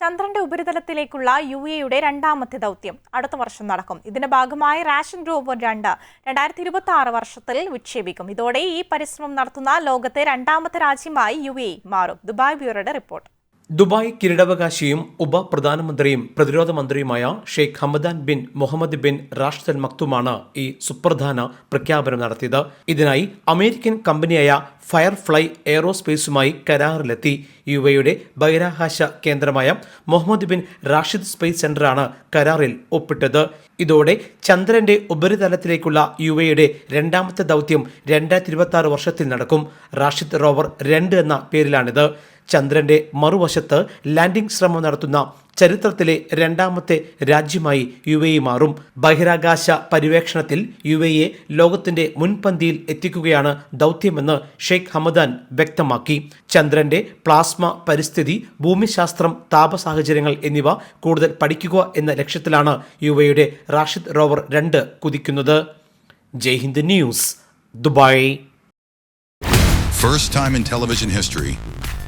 ചന്ദ്രന്റെ ഉപരിതലത്തിലേക്കുള്ള യു എയുടെ രണ്ടാമത്തെ ദൗത്യം അടുത്ത വർഷം നടക്കും. ഇതിന്റെ ഭാഗമായി റാഷൻ റോവർ രണ്ട് രണ്ടായിരത്തി ഇരുപത്തി ആറ് വർഷത്തിൽ വിക്ഷേപിക്കും. ഇതോടെ ഈ പരിശ്രമം നടത്തുന്ന ലോകത്തെ രണ്ടാമത്തെ രാജ്യമായി യു മാറും. ദുബായ് ബ്യൂറോയുടെ റിപ്പോർട്ട്. ദുബായ് കിരീടാവകാശിയും ഉപപ്രധാനമന്ത്രിയും പ്രതിരോധ മന്ത്രിയുമായ Sheikh Hamdan bin Mohammed bin Rashid Al മക്തുമാണ് ഈ സുപ്രധാന പ്രഖ്യാപനം നടത്തിയത്. ഇതിനായി അമേരിക്കൻ കമ്പനിയായ ഫയർഫ്ലൈ എയറോസ്പേസുമായി കരാറിലെത്തി. യു എയുടെ ബഹിരാകാശ കേന്ദ്രമായ മുഹമ്മദ് ബിൻ റാഷിദ് സ്പേസ് സെന്ററാണ് കരാറിൽ ഒപ്പിട്ടത്. ഇതോടെ ചന്ദ്രന്റെ ഉപരിതലത്തിലേക്കുള്ള യു എയുടെ രണ്ടാമത്തെ ദൗത്യം രണ്ടായിരത്തി ഇരുപത്തി ആറ് വർഷത്തിൽ നടക്കും. റാഷിദ് റോവർ രണ്ട് എന്ന പേരിലാണിത്. ചന്ദ്രന്റെ മറുവശത്ത് ലാൻഡിംഗ് ശ്രമം നടത്തുന്ന ചരിത്രത്തിലെ രണ്ടാമത്തെ രാജ്യമായി യു എ മാറും. ബഹിരാകാശ പര്യവേക്ഷണത്തിൽ യു എയെ ലോകത്തിന്റെ മുൻപന്തിയിൽ എത്തിക്കുകയാണ് ദൗത്യമെന്ന് ഷെയ്ഖ് ഹമദാൻ വ്യക്തമാക്കി. ചന്ദ്രന്റെ പ്ലാസ്മ പരിസ്ഥിതി ഭൂമിശാസ്ത്രം താപ സാഹചര്യങ്ങൾ എന്നിവ കൂടുതൽ പഠിക്കുക എന്ന ലക്ഷ്യത്തിലാണ് യു എയുടെ റാഷിദ് റോവർ രണ്ട് കുതിക്കുന്നത്. Jaihind news Dubai.